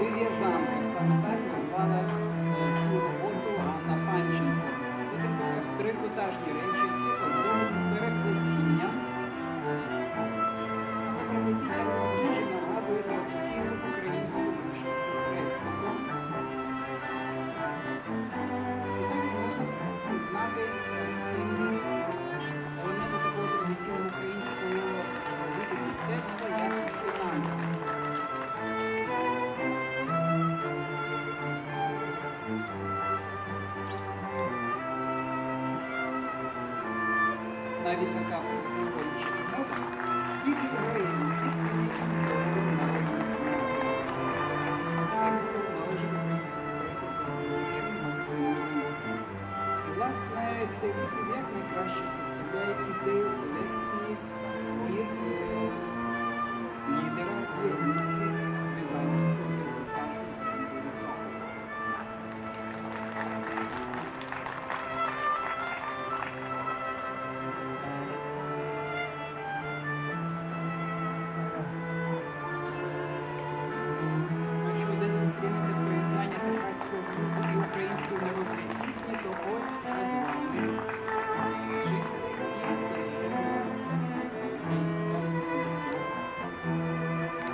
вив'язанка. Саме так назвала цю роботу Ганна Панченко. Це трикота- трикотажні речі, які оздоблені переплетінням. Це переплетіння Навіть така приховуюча мода тільки українці і історію народні слави. Це місто належить українському поету Максиму Луцькому. І, власне, цей вісім як найкраще представляє ідею колекції